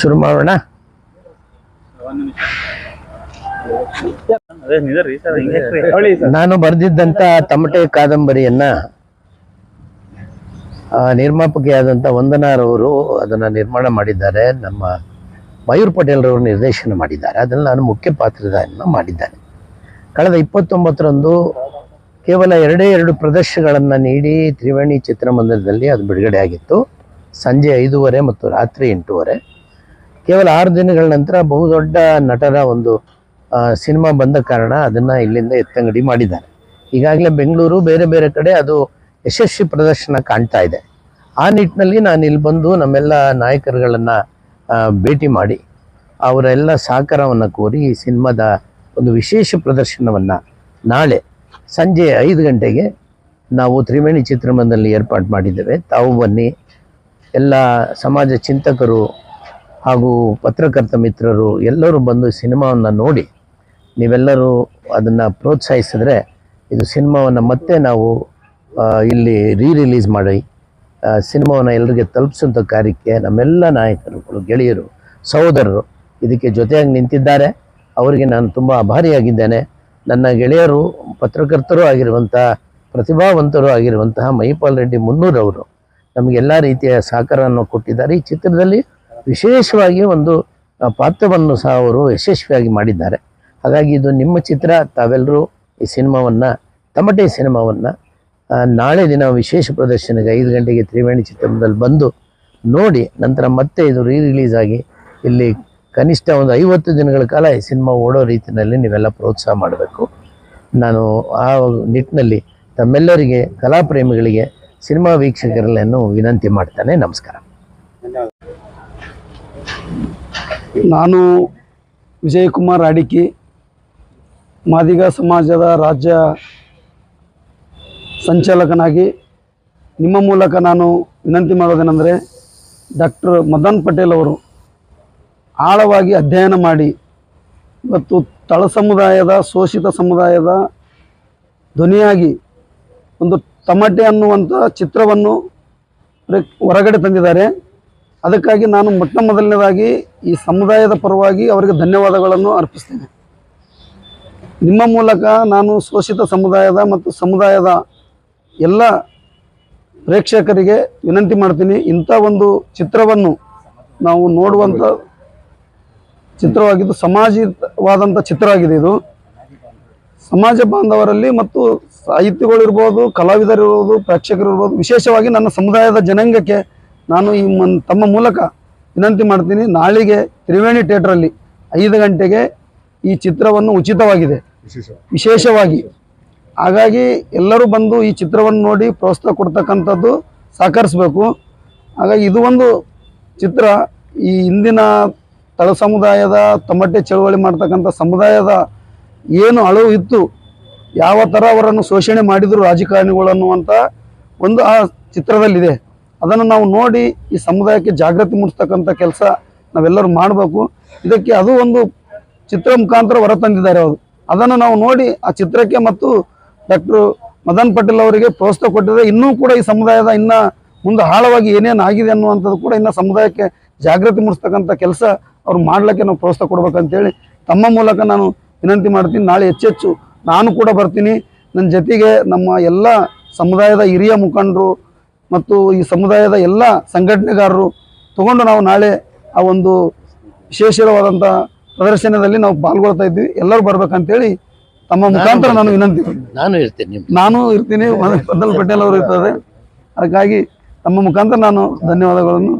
ಶುರು ಮಾಡೋಣ? ನಾನು ಬರೆದಿದ್ದಂಥ ತಮಟೆ ಕಾದಂಬರಿಯನ್ನ ನಿರ್ಮಾಪಕಿಯಾದಂಥ ವಂದನಾರವರು ಅದನ್ನ ನಿರ್ಮಾಣ ಮಾಡಿದ್ದಾರೆ. ನಮ್ಮ ಮಯೂರ್ ಪಟೇಲ್ರವರು ನಿರ್ದೇಶನ ಮಾಡಿದ್ದಾರೆ. ಅದನ್ನು ನಾನು ಮುಖ್ಯ ಪಾತ್ರದನ್ನು ಮಾಡಿದ್ದಾನೆ. ಕಳೆದ ಇಪ್ಪತ್ತೊಂಬತ್ತರಂದು ಕೇವಲ ಎರಡೇ ಎರಡು ಪ್ರದರ್ಶನಗಳನ್ನು ನೀಡಿ ತ್ರಿವೇಣಿ ಚಿತ್ರಮಂದಿರದಲ್ಲಿ ಅದು ಬಿಡುಗಡೆ ಆಗಿತ್ತು. ಸಂಜೆ ಐದೂವರೆ ಮತ್ತು ರಾತ್ರಿ ಎಂಟೂವರೆ. ಕೇವಲ ಆರು ದಿನಗಳ ನಂತರ ಬಹುದೊಡ್ಡ ನಟರ ಒಂದು ಸಿನಿಮಾ ಬಂದ ಕಾರಣ ಅದನ್ನು ಇಲ್ಲಿಂದ ಎತ್ತಂಗಡಿ ಮಾಡಿದ್ದಾರೆ. ಈಗಾಗಲೇ ಬೆಂಗಳೂರು, ಬೇರೆ ಬೇರೆ ಕಡೆ ಅದು ಯಶಸ್ವಿ ಪ್ರದರ್ಶನ ಕಾಣ್ತಾ ಇದೆ. ಆ ನಿಟ್ಟಿನಲ್ಲಿ ನಾನು ಇಲ್ಲಿ ಬಂದು ನಮ್ಮೆಲ್ಲ ನಾಯಕರುಗಳನ್ನು ಭೇಟಿ ಮಾಡಿ, ಅವರೆಲ್ಲ ಸಹಕಾರವನ್ನು ಕೋರಿ ಈ ಸಿನಿಮಾದ ಒಂದು ವಿಶೇಷ ಪ್ರದರ್ಶನವನ್ನು ನಾಳೆ ಸಂಜೆ ಐದು ಗಂಟೆಗೆ ನಾವು ತ್ರಿವೇಣಿ ಚಿತ್ರಮಂದಿರದಲ್ಲಿ ಏರ್ಪಾಡು ಮಾಡಿದ್ದೇವೆ. ತಾವು ಬನ್ನಿ. ಎಲ್ಲ ಸಮಾಜ ಚಿಂತಕರು ಹಾಗೂ ಪತ್ರಕರ್ತ ಮಿತ್ರರು ಎಲ್ಲರೂ ಬಂದು ಸಿನಿಮಾವನ್ನು ನೋಡಿ ನೀವೆಲ್ಲರೂ ಅದನ್ನು ಪ್ರೋತ್ಸಾಹಿಸಿದ್ರೆ ಇದು ಸಿನಿಮಾವನ್ನು ಮತ್ತೆ ನಾವು ಇಲ್ಲಿ ರೀ ರಿಲೀಸ್ ಮಾಡಿ ಸಿನಿಮಾವನ್ನು ಎಲ್ಲರಿಗೆ ತಲುಪಿಸುವಂಥ ಕಾರ್ಯಕ್ಕೆ ನಮ್ಮೆಲ್ಲ ನಾಯಕರುಗಳು ಗೆಳೆಯರು, ಸಹೋದರರು ಇದಕ್ಕೆ ಜೊತೆಯಾಗಿ ನಿಂತಿದ್ದಾರೆ. ಅವರಿಗೆ ನಾನು ತುಂಬ ಆಭಾರಿಯಾಗಿದ್ದೇನೆ. ನನ್ನ ಗೆಳೆಯರು, ಪತ್ರಕರ್ತರು ಆಗಿರುವಂಥ ಪ್ರತಿಭಾವಂತರು ಆಗಿರುವಂತಹ ಮಹಿಪಾಲ್ ರೆಡ್ಡಿ ಮುನ್ನೂರವರು ನಮಗೆಲ್ಲ ರೀತಿಯ ಸಹಕಾರವನ್ನು ಕೊಟ್ಟಿದ್ದಾರೆ. ಈ ಚಿತ್ರದಲ್ಲಿ ವಿಶೇಷವಾಗಿ ಒಂದು ಪಾತ್ರವನ್ನು ಸಹ ಅವರು ಯಶಸ್ವಿಯಾಗಿ ಮಾಡಿದ್ದಾರೆ. ಹಾಗಾಗಿ ಇದು ನಿಮ್ಮ ಚಿತ್ರ ತಾವೆಲ್ಲರೂ ಈ ಸಿನಿಮಾವನ್ನು ತಮಟೆ ಸಿನಿಮಾವನ್ನು ನಾಳೆ ದಿನ ವಿಶೇಷ ಪ್ರದರ್ಶನಕ್ಕೆ ಐದು ಗಂಟೆಗೆ ತ್ರಿವೇಣಿ ಚಿತ್ರದಲ್ಲಿ ಬಂದು ನೋಡಿ, ನಂತರ ಮತ್ತೆ ಇದು ರೀ ರಿಲೀಸ್ ಆಗಿ ಇಲ್ಲಿ ಕನಿಷ್ಠ ಒಂದು ಐವತ್ತು ದಿನಗಳ ಕಾಲ ಈ ಸಿನಿಮಾ ಓಡೋ ರೀತಿಯಲ್ಲಿ ನೀವೆಲ್ಲ ಪ್ರೋತ್ಸಾಹ ಮಾಡಬೇಕು. ನಾನು ಆ ನಿಟ್ಟಿನಲ್ಲಿ ತಮ್ಮೆಲ್ಲರಿಗೆ, ಕಲಾಪ್ರೇಮಿಗಳಿಗೆ, ಸಿನಿಮಾ ವೀಕ್ಷಕರನ್ನು ವಿನಂತಿ ಮಾಡ್ತಾನೆ. ನಮಸ್ಕಾರ. ನಾನು ವಿಜಯಕುಮಾರ್ ಅಡಿಕೆ ಮಾದಿಗ ಸಮಾಜದ ರಾಜ್ಯ ಸಂಚಾಲಕನಾಗಿ ನಿಮ್ಮ ಮೂಲಕ ನಾನು ವಿನಂತಿ ಮಾಡೋದೇನೆಂದರೆ ಡಾಕ್ಟರ್ ಮದನ್ ಪಟೇಲ್ ಅವರು ಆಳವಾಗಿ ಅಧ್ಯಯನ ಮಾಡಿ ಇವತ್ತು ತಳ ಸಮುದಾಯದ, ಶೋಷಿತ ಸಮುದಾಯದ ಧ್ವನಿಯಾಗಿ ಒಂದು ತಮಟೆ ಅನ್ನುವಂಥ ಚಿತ್ರವನ್ನು ಹೊರಗಡೆ ತಂದಿದ್ದಾರೆ. ಅದಕ್ಕಾಗಿ ನಾನು ಮೊಟ್ಟ ಮೊದಲನೇದಾಗಿ ಈ ಸಮುದಾಯದ ಪರವಾಗಿ ಅವರಿಗೆ ಧನ್ಯವಾದಗಳನ್ನು ಅರ್ಪಿಸ್ತೇನೆ. ನಿಮ್ಮ ಮೂಲಕ ನಾನು ಶೋಷಿತ ಸಮುದಾಯದ ಮತ್ತು ಸಮುದಾಯದ ಎಲ್ಲ ಪ್ರೇಕ್ಷಕರಿಗೆ ವಿನಂತಿ ಮಾಡ್ತೀನಿ. ಇಂಥ ಒಂದು ಚಿತ್ರವನ್ನು ನಾವು ನೋಡುವಂಥ ಚಿತ್ರವಾಗಿದ್ದು ಸಮಾಜಿವಾದಂಥ ಚಿತ್ರವಾಗಿದೆ ಇದು. ಸಮಾಜ ಬಾಂಧವರಲ್ಲಿ ಮತ್ತು ಸಾಹಿತ್ಯಗಳಿರ್ಬೋದು ಕಲಾವಿದರಿರ್ಬೋದು, ಪ್ರೇಕ್ಷಕರಿರ್ಬೋದು, ವಿಶೇಷವಾಗಿ ನನ್ನ ಸಮುದಾಯದ ಜನಾಂಗಕ್ಕೆ ನಾನು ಈ ಮನ್ ತಮ್ಮ ಮೂಲಕ ವಿನಂತಿ ಮಾಡ್ತೀನಿ ನಾಳೆಗೆ ತ್ರಿವೇಣಿ ಥಿಯೇಟ್ರಲ್ಲಿ ಐದು ಗಂಟೆಗೆ ಈ ಚಿತ್ರವನ್ನು ಉಚಿತವಾಗಿದೆ. ವಿಶೇಷವಾಗಿ. ಹಾಗಾಗಿ ಎಲ್ಲರೂ ಬಂದು ಈ ಚಿತ್ರವನ್ನು ನೋಡಿ ಪ್ರೋತ್ಸಾಹ ಕೊಡ್ತಕ್ಕಂಥದ್ದು ಸಹಕರಿಸಬೇಕು. ಹಾಗಾಗಿ ಇದು ಒಂದು ಚಿತ್ರ ಈ ಹಿಂದಿನ ತಳ ಸಮುದಾಯದ ತಮಟೆ ಚಳುವಳಿ ಮಾಡ್ತಕ್ಕಂಥ ಸಮುದಾಯದ ಏನು ಅಳವು ಇತ್ತು ಯಾವ ಥರ ಅವರನ್ನು ಶೋಷಣೆ ಮಾಡಿದರು ರಾಜಕಾರಣಿಗಳು ಅನ್ನುವಂಥ ಒಂದು ಆ ಚಿತ್ರದಲ್ಲಿದೆ. ಅದನ್ನು ನಾವು ನೋಡಿ ಈ ಸಮುದಾಯಕ್ಕೆ ಜಾಗೃತಿ ಮೂಡಿಸ್ತಕ್ಕಂಥ ಕೆಲಸ ನಾವೆಲ್ಲರೂ ಮಾಡಬೇಕು. ಇದಕ್ಕೆ ಅದು ಒಂದು ಚಿತ್ರ ಮುಖಾಂತರ ಹೊರತಂದಿದ್ದಾರೆ ಅವರು. ಅದನ್ನು ನಾವು ನೋಡಿ ಆ ಚಿತ್ರಕ್ಕೆ ಮತ್ತು ಡಾಕ್ಟರ್ ಮದನ್ ಪಟೇಲ್ ಅವರಿಗೆ ಪ್ರೋತ್ಸಾಹ ಕೊಟ್ಟಿದ್ರೆ ಇನ್ನೂ ಕೂಡ ಈ ಸಮುದಾಯದ ಇನ್ನ ಮುಂದೆ ಆಳವಾಗಿ ಏನೇನು ಆಗಿದೆ ಅನ್ನುವಂಥದ್ದು ಕೂಡ ಇನ್ನು ಸಮುದಾಯಕ್ಕೆ ಜಾಗೃತಿ ಮೂಡಿಸ್ತಕ್ಕಂಥ ಕೆಲಸ ಅವ್ರು ಮಾಡ್ಲಿಕ್ಕೆ ನಾವು ಪ್ರೋತ್ಸಾಹ ಕೊಡ್ಬೇಕಂತೇಳಿ ತಮ್ಮ ಮೂಲಕ ನಾನು ವಿನಂತಿ ಮಾಡ್ತೀನಿ. ನಾಳೆ ಹೆಚ್ಚೆಚ್ಚು ನಾನು ಕೂಡ ಬರ್ತೀನಿ. ನನ್ನ ಜೊತೆಗೆ ನಮ್ಮ ಎಲ್ಲ ಸಮುದಾಯದ ಹಿರಿಯ ಮುಖಂಡರು ಮತ್ತು ಈ ಸಮುದಾಯದ ಎಲ್ಲ ಸಂಘಟನೆಗಾರರು ತಗೊಂಡು ನಾವು ನಾಳೆ ಆ ಒಂದು ವಿಶೇಷವಾದಂಥ ಪ್ರದರ್ಶನದಲ್ಲಿ ನಾವು ಪಾಲ್ಗೊಳ್ತಾ ಇದ್ವಿ ಎಲ್ಲರೂ ಬರ್ಬೇಕಂತೇಳಿ ತಮ್ಮ ಮುಖಾಂತರ ನಾನು ವಿನಂತಿ ನಾನು ಇರ್ತೀನಿ ನಾನು ಇರ್ತೀನಿ. ಪಟೇಲ್ ಅವರು ಇರ್ತಾರೆ ಅದಕ್ಕಾಗಿ ತಮ್ಮ ಮುಖಾಂತರ ನಾನು ಧನ್ಯವಾದಗಳನ್ನು